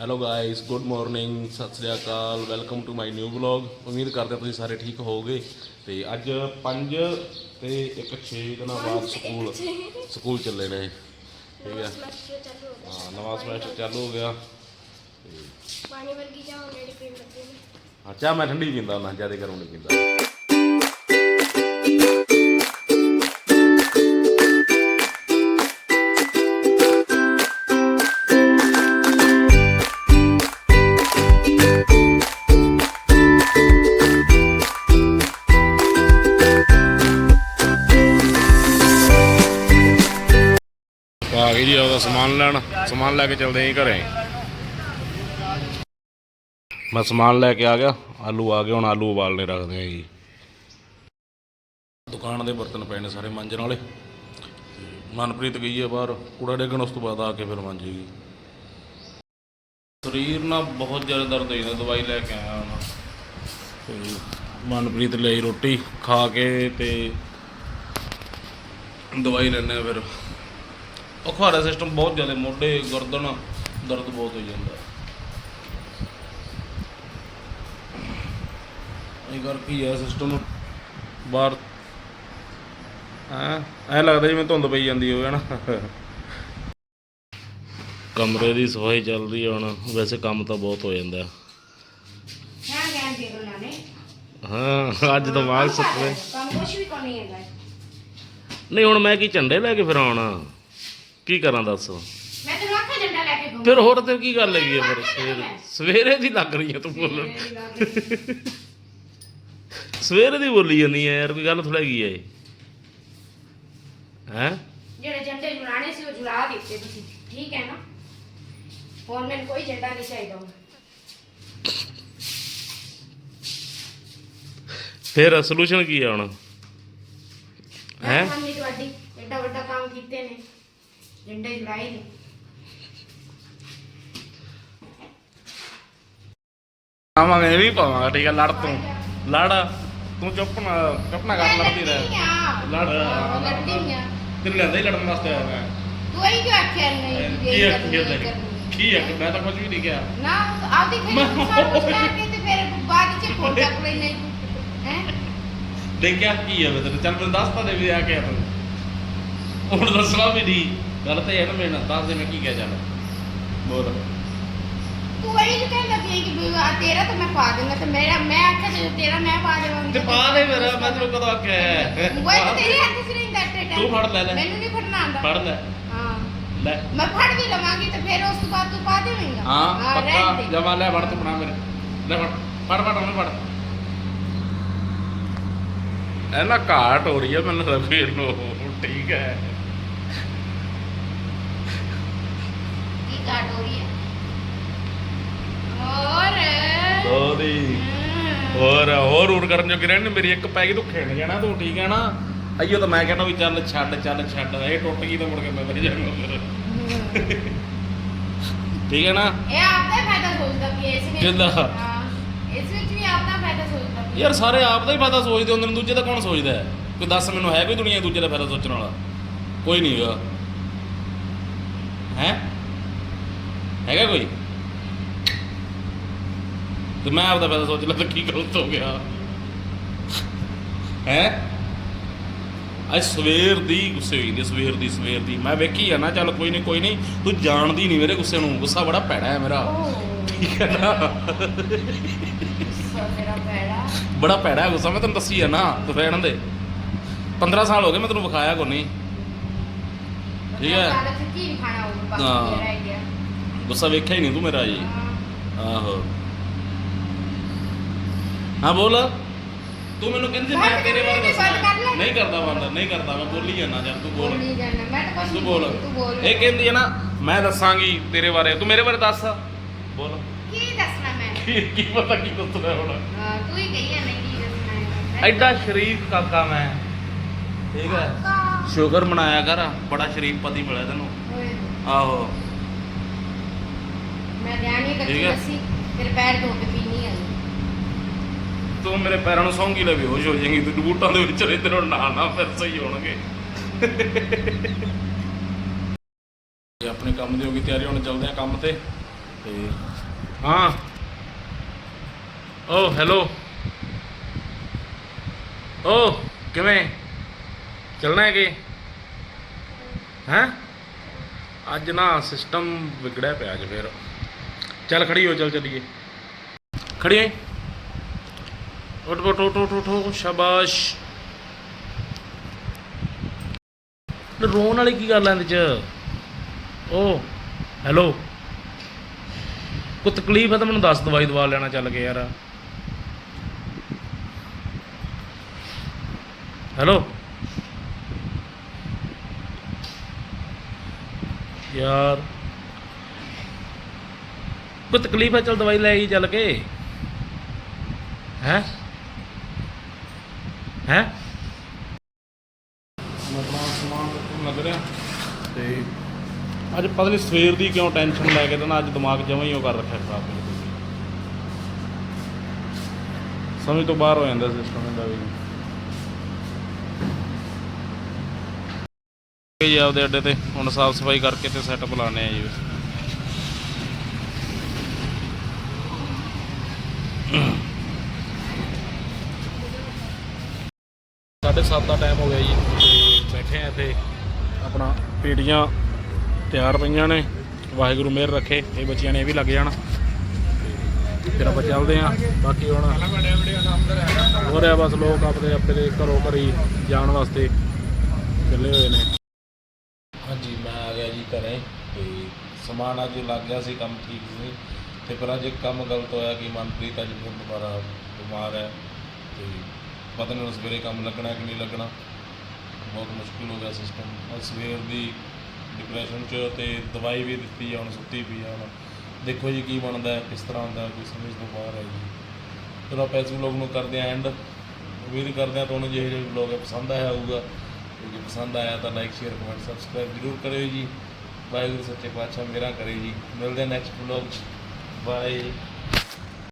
Hello guys good morning ਸਤਿ ਸ੍ਰੀ ਅਕਾਲ welcome to my new vlog ਉਮੀਦ ਕਰਦੇ ਹਾਂ ਤੁਸੀਂ ਸਾਰੇ ਠੀਕ ਹੋਵੋਗੇ। ਤੇ ਅੱਜ 5 ਤੇ ਇੱਕ 6 ਦਿਨਾਂ ਬਾਅਦ ਸਕੂਲ ਸਕੂਲ ਚੱਲੇ ਨੇ। ਠੀਕ ਹੈ। ਹਾਂ ਨਵਾਂ ਸਮੈਸਟਰ ਚਾਲੂ ਹੋ ਗਿਆ। ਪਾਣੀ ਵਰਗੀ ਚਾਹ ਨੇੜੇ ਪੀਣ ਲੱਗੇ ਨੇ। ਹਾਂ ਚਾਹ ਮੈਂ ਠੰਡੀ ਪੀਂਦਾ ਹੁੰਦਾ ਜ਼ਿਆਦਾ ਗਰਮ ਨਹੀਂ ਪੀਂਦਾ। ਆ ਗਏ ਜੀ ਆਪਦਾ ਸਮਾਨ ਲੈਣ। ਸਮਾਨ ਲੈ ਕੇ ਚਲਦੇ ਆਂ ਘਰੇ। ਮੈਂ ਸਮਾਨ ਲੈ ਕੇ ਆ ਗਿਆ। ਆਲੂ ਆ ਗਏ, ਹੁਣ ਆਲੂ ਉਬਾਲਨੇ ਰੱਖਦੇ ਆ ਜੀ। ਦੁਕਾਨ ਦੇ ਬਰਤਨ ਪਏ ਨੇ ਸਾਰੇ ਮਾਂਜਣ ਵਾਲੇ। ਮਨਪ੍ਰੀਤ ਗਈ ਹੈ ਬਾਹਰ, ਕੂੜਾ ਡੇਗਣ ਉਸ ਤੋਂ ਬਾਅਦ ਆ ਕੇ ਫਿਰ ਮਾਂਜੇਗੀ। ਸਰੀਰ ਨਾਲ ਬਹੁਤ ਜ਼ਿਆਦਾ ਦਰਦ ਹੋਈ ਜਾਂਦਾ, ਦਵਾਈ ਲੈ ਕੇ ਆਇਆ ਹੁਣ ਤੇ ਮਨਪ੍ਰੀਤ ਲਈ ਰੋਟੀ ਖਾ ਕੇ ਤੇ ਦਵਾਈ ਲੈਣੇ ਆ ਫਿਰ। ਔਖਾ ਸਿਸਟਮ ਬਹੁਤ ਜ਼ਿਆਦਾ ਮੋਢੇ ਗਰਦਨ ਦਰਦ ਬਹੁਤ ਹੋ ਜਾਂਦਾ। ਇਹ ਕਰਕੇ ਹੀ ਹੈ ਸਿਸਟਮ ਬਾਹਰ ਹਾਂ? ਐ ਲੱਗਦਾ ਜਿਵੇਂ ਧੁੰਦ ਪਈ ਜਾਂਦੀ ਹੋਵੇ ਨਾ ਕਮਰੇ ਦੀ ਸਫ਼ਾਈ ਚੱਲਦੀ ਹੈ ਹੁਣ। ਵੈਸੇ ਕੰਮ ਤਾਂ ਬਹੁਤ ਹੋ ਜਾਂਦਾ। ਹਾਂ ਗਿਆਨ ਦੇ ਉਹਨਾਂ ਨੇ ਹਾਂ ਅੱਜ ਦਿਮਾਗ ਸੁੱਤੇ ਕੰਮ ਕੁਝ ਵੀ ਕੋਈ ਨਹੀਂ ਹੈਗਾ ਨਹੀਂ ਹੁਣ ਮੈਂ ਕੀ ਝੰਡੇ ਲੈ ਕੇ ਫਿਰ ਆਉਣਾ? ਕੀ ਕਰਾਂ ਦੱਸ? ਮੈਂ ਤੈਨੂੰ ਆਖਿਆ ਝੰਡਾ ਲੈ ਕੇ ਘੁੰਮ ਫਿਰ ਹੋਰ ਤੇ ਕੀ ਗੱਲ ਹੈਗੀ ਹੈ ਫਿਰ? ਸਵੇਰੇ ਸਵੇਰੇ ਦੀ ਲੱਗ ਰਹੀ ਹੈ ਤੂੰ ਬੋਲਣ। ਸਵੇਰੇ ਦੀ ਬੋਲੀ ਜਾਂਦੀ ਹੈ ਯਾਰ ਕੋਈ ਗੱਲ ਥੋੜਾ ਹੈਗੀ ਹੈ ਇਹ। ਹੈ? ਜਿਹੜੇ ਝੰਡੇ ਜੁਲਾਣੇ ਸੀ ਉਹ ਜੁਲਾ ਦਿੱਤੇ ਤੁਸੀਂ। ਠੀਕ ਹੈ ਨਾ? ਹੋਰ ਮੈਨੂੰ ਕੋਈ ਝੰਡਾ ਨਹੀਂ ਚਾਹੀਦਾ। ਫਿਰ ਸੋਲੂਸ਼ਨ ਕੀ ਹੁਣ ਹੈ ਮੈਂ ਮੰਮੀ ਤੁਹਾਡੀ ਐਡਾ ਵੱਡਾ ਕੰਮ ਕੀਤੇ ਨੇ ਜੁਲਾਏ ਨੇ। ਆਵਾਂਗੇ ਵੀ ਪਾਵਾਂਗਾ ਠੀਕ ਹੈ ਲੜ ਤੂੰ। ਲੜ ਤੂੰ ਚੁੱਪ ਨਾ ਚੁੱਪ ਨਾ ਕਰ ਲੜਦੀ ਰਹਿ। ਲੜ। ਲੜਦੀ ਆ। ਤੈਨੂੰ ਲੈਂਦਾ ਹੀ ਲੜਨ ਵਾਸਤੇ ਆਇਆ ਮੈਂ। ਤੂੰ ਹੀ ਕਿਉਂ ਆਖਿਆ ਨਹੀਂ ਕੀ ਹੈ ਕੀ ਹੈ ਕੀ ਹੈ ਮੈਂ ਤਾਂ ਕੁਝ ਵੀ ਨਹੀਂ ਕਿਹਾ। ਨਾ ਆਪਦੀ ਖੇਡ ਸਾਰ ਕੁਝ ਕਰਕੇ ਤੇ ਫਿਰ ਬਾਅਦ ਚ ਫੋਨ ਚੱਕ ਲੈਣੇ ਹੈ? ਦੇਖਿਆ ਕੀ ਹੈ ਮੈਂ ਤੈਨੂੰ? ਚੱਲ ਮੈਨੂੰ ਦੱਸ ਤਾਂ ਦੇ ਵੀ ਆ ਕੇ ਤੂੰ। ਹੁਣ ਦੱਸਣਾ ਵੀ ਨਹੀਂ ਗੱਲ ਤਾਂ ਇਹ ਹੈ ਨਾ ਮੇਰੇ ਨਾਲ ਦੱਸ ਦੇ ਮੈਂ ਕੀ ਕਹਿ ਚੱਲ ਬੋਲ। ਤੂੰ ਇਹ ਜੋ ਕਹਿੰਦਾ ਸੀ ਕਿ ਵੀ ਆ ਤੇਰਾ ਤਾਂ ਮੈਂ ਪਾ ਦਿੰਦਾ ਤੇ ਮੇਰਾ ਮੈਂ ਆਖਿਆ ਜੇ ਤੇਰਾ ਮੈਂ ਪਾ ਦੇਵਾਂਗੀ। ਤੇ ਪਾ ਦੇ ਮੇਰਾ ਮੈਂ ਤੈਨੂੰ ਕਦੋਂ ਆਖਿਆ ਹੈ? ਉਹ ਤਾਂ ਤੇਰੇ ਹੱਥ 'ਚ ਰਹਿੰਦਾ ਟੇਟਾ ਤੂੰ ਫੜ ਲੈ ਲੈ। ਮੈਨੂੰ ਨਹੀਂ ਫੜਨਾ ਆਉਂਦਾ। ਫੜ ਲੈ। ਹਾਂ। ਲੈ। ਮੈਂ ਫੜ ਵੀ ਲਵਾਂਗੀ ਤੇ ਫਿਰ ਉਸ ਤੋਂ ਬਾਅਦ ਤੂੰ ਪਾ ਦੇਵੇਂਗਾ। ਹਾਂ ਰਹਿਣ ਪੱਕਾ। ਦੇ। ਜਮਾ ਲੈ ਫੜ ਤੂੰ ਬਣਾ ਮੇਰੇ। ਲੈ ਫੜ ਫੜ ਫੜ ਉਹਨੂੰ ਫੜ। ਇਹ ਨਾ ਘਾਟ ਹੋ ਰਹੀ ਹੈ ਮੈਨੂੰ ਰਫੀਰ ਨੂੰ ਠੀਕ ਹੈ। ਹੈ। ਹੋਰ? ਹੋਰੀ ਕਰਨ ਜੋ ਰਹਿਣ। ਮੇਰੀ ਇੱਕ ਪੈ ਗਈ ਤੂੰ ਖੇਡ ਜਾਣਾ ਤੂੰ ਠੀਕ ਹੈ ਨਾ? ਅਈਓ ਤਾਂ ਮੈਂ ਕਹਿੰਦਾ ਵੀ ਚੱਲ ਛੱਡ ਚੱਲ ਛੱਡ। ਇਹ ਟੁੱਟ ਗਈ ਤਾਂ ਮੁੜ ਕੇ ਮੈਂ ਮਰ ਜਾਣਾ। ਫਿਰ ਠੀਕ ਹੈ ਨਾ? ਇਹ ਆਪਦਾ ਹੀ ਫਾਇਦਾ ਸੋਚਦਾ ਵੀ ਇਸ ਵਿੱਚ ਕਿਹਦਾ? ਹਾਂ, ਇਸ ਵਿੱਚ ਵੀ ਆਪਦਾ ਫਾਇਦਾ ਸੋਚਦਾ ਵੀ। ਯਾਰ ਸਾਰੇ ਆਪ ਦਾ ਹੀ ਫਾਇਦਾ ਸੋਚਦੇ ਹੁੰਦੇ ਨੇ ਦੂਜੇ ਦਾ ਕੌਣ ਸੋਚਦਾ ਹੈ? ਕੋਈ ਦੱਸ ਮੈਨੂੰ ਹੈ ਕੋਈ ਦੁਨੀਆ 'ਚ ਦੂਜੇ ਦਾ ਫਾਇਦਾ ਸੋਚਣ ਵਾਲਾ? ਕੋਈ ਨਹੀਂ ਹੈਗਾ। ਹੈ? ਹੈਗਾ ਕੋਈ? ਤੇ ਮੈਂ ਆਪਦਾ ਫਾਇਦਾ ਸੋਚ ਲਿਆ ਤਾਂ ਕੀ ਗਲਤ ਹੋ ਗਿਆ। ਹੈ? ਅੱਜ ਸਵੇਰ ਦੀ ਗੁੱਸੇ ਹੋਈ ਦੀ ਸਵੇਰ ਦੀ ਸਵੇਰ ਦੀ। ਮੈਂ ਵੇਖੀ ਆ ਨਾ ਚੱਲ ਕੋਈ ਨਹੀਂ ਕੋਈ ਨਹੀਂ ਤੂੰ ਜਾਣਦੀ ਨਹੀਂ ਮੇਰੇ ਗੁੱਸੇ ਨੂੰ। ਗੁੱਸਾ ਬੜਾ ਭੈੜਾ ਹੈ ਮੇਰਾ। ਠੀਕ ਹੈ ਨਾ। ਬੜਾ ਭੈੜਾ ਹੈ ਗੁੱਸਾ ਮੈਂ ਤੈਨੂੰ ਦੱਸੀ ਆ ਨਾ ਤੂੰ ਰਹਿਣ ਦੇ। 15 ਸਾਲ ਹੋ ਗਏ ਮੈਂ ਤੈਨੂੰ ਵਿਖਾਇਆ ਕੋ ਨਹੀਂ ਠੀਕ ਹੈ। ਹਾਂ। ਗੁੱਸਾ ਵੇਖਿਆ ਹੀ ਨਹੀਂ ਤੂੰ ਮੇਰਾ ਜੀ। ਆਹੋ। ਹਾਂ ਬੋਲ। ਤੂੰ ਮੈਨੂੰ ਕਹਿੰਦੀ ਮੈਂ ਤੇਰੇ ਬਾਰੇ। ਦੱਸਣਾ। ਨਹੀਂ ਕਰਦਾ ਬੰਦ ਨਹੀਂ ਕਰਦਾ ਮੈਂ ਬੋਲੀ ਜਾਣਾ ਯਾਰ ਤੂੰ ਬੋਲ। ਬੋਲੀ ਜਾਣਾ ਮੈਂ ਤਾਂ ਬੋਲ। ਬੋਲੀ, ਤੂੰ ਬੋਲ। ਇਹ ਕਹਿੰਦੀ ਹੈ ਨਾ ਮੈਂ ਦੱਸਾਂਗੀ ਤੇਰੇ ਬਾਰੇ। ਤੂੰ ਮੇਰੇ ਬਾਰੇ ਦੱਸ। ਬੋਲ। ਕੀ ਦੱਸਣਾ ਮੈਂ? ਕੀ ਕੀ ਪਤਾ ਕੀ ਦੱਸਣਾ ਹੁਣ? ਹਾਂ, ਤੂੰ ਹੀ ਕਹੀ ਹੈ ਮੈਂ ਕੀ ਦੱਸਣਾ ਐਡਾ ਸ਼ਰੀਫ ਕਾਕਾ ਮੈਂ। ਠੀਕ ਹੈ। ਸ਼ੁਗਰ ਮਨਾਇਆ ਕਰ ਬੜਾ ਸ਼ਰੀਫ ਪਤੀ ਮਿਲਿਆ ਤੈਨੂੰ। ਆਹੋ। ਮੈਂ ਲਿਆਣੀ ਠੀਕ ਕੱਚੀ ਹੈ। ਲੱਸੀ ਤੇਰੇ ਪੈਰ ਧੋ ਕੇ ਪੀਣੀ ਆ ਤੂੰ ਮੇਰੇ ਪੈਰਾਂ ਨੂੰ ਸੌਂਗੀ ਲੈ ਬੇਹੋਸ਼ ਹੋ ਜਾਏਂਗੀ ਤੂੰ ਬੂਟਾਂ ਦੇ ਵਿੱਚ ਰਹਿ ਤੇਰੇ ਨਾ ਨਾ ਫਿਰ ਸਹੀ ਹੋਣਗੇ। ਤੇ ਆਪਣੇ ਕੰਮ ਦੀ ਹੋ ਗਈ ਤਿਆਰੀ ਹੁਣ ਚੱਲਦੇ ਆ ਕੰਮ ਤੇ। ਤੇ ਹਾਂ। ਓ ਹੈਲੋ ਓ ਕਿਵੇਂ? ਚੱਲਣਾ ਹੈ ਕਿ ਹੈਂ? ਅੱਜ ਨਾ ਸਿਸਟਮ ਵਿਗੜਿਆ ਪਿਆ ਅੱਜ ਫੇਰ। ਚੱਲ ਖੜੀ ਹੋ, ਚੱਲ ਚੱਲੀਏ। ਖੜੀ ਹੈ ਉੱਠ ਉੱਠ ਉੱਠ ਉੱਠ ਉੱਠ, ਸ਼ਾਬਾਸ਼। ਰੋਣ ਵਾਲੀ ਕੀ ਗੱਲ ਐ ਇਹਦੇ ਚ? ਓ, ਹੈਲੋ। ਕੋਈ ਤਕਲੀਫ ਹੈ ਤਾਂ ਮੈਨੂੰ ਦੱਸ, ਦਵਾਈ ਦਵਾ ਲੈਣਾ ਚੱਲ ਕੇ ਯਾਰ। ਹੈਲੋ। ਯਾਰ। ਕੋਈ ਤਕਲੀਫ ਹੈ, ਚੱਲ ਦਵਾਈ ਲੈ ਆਈ ਚੱਲ ਕੇ। ਹੈ? ਹੈ? ਆਪਣਾ ਸਮਾਨ ਰੱਖਣ ਲੱਗ ਰਿਹਾ ਤੇ ਅੱਜ ਪਤਾ ਨਹੀਂ ਸਵੇਰ ਦੀ ਕਿਉਂ ਟੈਨਸ਼ਨ ਲੈ ਕੇ ਤੇ ਨਾ ਅੱਜ ਦਿਮਾਗ ਜਮਾਂ ਹੀ ਉਹ ਕਰ ਰੱਖਿਆ ਖਰਾਬ ਬਿਲਕੁਲ ਸਮਝ ਤੋਂ ਬਾਹਰ ਹੋ ਜਾਂਦਾ ਸਿਸਟਮ ਇਹਦਾ ਵੀ। ਜੀ ਆਪਦੇ ਅੱਡੇ ਤੇ ਹੁਣ ਸਾਫ਼ ਸਫ਼ਾਈ ਕਰਕੇ ਤੇ ਸੈਟਅਪ ਲਾਣੇ ਆ ਜੀ। ਸਾਢੇ ਸੱਤ ਦਾ ਟਾਈਮ ਹੋ ਗਿਆ ਜੀ, ਤੇ ਬੈਠੇ ਆ ਇੱਥੇ। ਆਪਣਾ ਪੇਟੀਆਂ ਤਿਆਰ ਪਈਆਂ ਨੇ, ਵਾਹਿਗੁਰੂ ਮਿਹਰ ਰੱਖੇ, ਇਹ ਬੱਚਿਆਂ ਨੇ ਇਹ ਵੀ ਲੱਗ ਜਾਣਾ। ਫਿਰ ਆਪਾਂ ਚੱਲਦੇ ਆ ਬਾਕੀ ਹੁਣ ਹੋ ਰਿਹਾ ਬਸ ਲੋਕ ਆਪਣੇ ਆਪਣੇ ਘਰੋਂ ਘਰੀ ਜਾਣ ਵਾਸਤੇ ਚੱਲੇ ਹੋਏ ਨੇ। ਹਾਂਜੀ, ਮੈਂ ਆ ਗਿਆ ਜੀ ਘਰੇ, ਤੇ ਸਮਾਨ ਅੱਜ ਲੱਗ ਗਿਆ ਸੀ, ਕੰਮ ਠੀਕ ਸੀ। ਤੇ ਪਰ ਅੱਜ ਇੱਕ ਕੰਮ ਗਲਤ ਹੋਇਆ ਕਿ ਮਨਪ੍ਰੀਤ ਅੱਜ ਫਿਰ ਦੁਬਾਰਾ ਬਿਮਾਰ ਹੈ ਤੇ ਪਤਾ ਨਹੀਂ ਹੁਣ ਸਵੇਰੇ ਕੰਮ ਲੱਗਣਾ ਕਿ ਨਹੀਂ ਲੱਗਣਾ। ਬਹੁਤ ਮੁਸ਼ਕਿਲ ਹੋ ਗਿਆ ਸਿਸਟਮ ਸਵੇਰ ਦੀ ਡਿਪਰੈਸ਼ਨ ਚ ਤੇ ਦਵਾਈ ਵੀ ਦਿੱਤੀ ਆ ਹੁਣ ਸੁੱਤੀ ਪਈ ਆ ਹੁਣ। ਦੇਖੋ ਜੀ ਕੀ ਬਣਦਾ ਹੈ ਕਿਸ ਤਰ੍ਹਾਂ ਹੁੰਦਾ ਹੈ, ਕੋਈ ਸਮਝ ਤੋਂ ਬਾਹਰ ਹੈ ਜੀ। ਚਲੋ ਆਪਾਂ ਇਸ ਵਲੋਗ ਨੂੰ ਕਰਦੇ ਹਾਂ ਐਂਡ ਉਮੀਦ ਕਰਦੇ ਹਾਂ ਤੁਹਾਨੂੰ ਜਿਹੇ ਜਿਹੇ ਵਲੋਗ ਪਸੰਦ ਆਇਆ ਹੋਊਗਾ। ਤੇ ਜੇ ਪਸੰਦ ਆਇਆ ਤਾਂ ਲਾਈਕ ਸ਼ੇਅਰ ਕਮੈਂਟ ਸਬਸਕ੍ਰਾਈਬ ਜ਼ਰੂਰ ਕਰਿਓ ਜੀ। ਵਾਹਿਗੁਰੂ ਸੱਚੇ ਪਾਤਸ਼ਾਹ ਮੇਰਾ ਕਰੇ ਜੀ। ਮਿਲਦੇ ਹਾਂ ਨੈਕਸਟ ਵਲੋਗ 'ਚ। vai.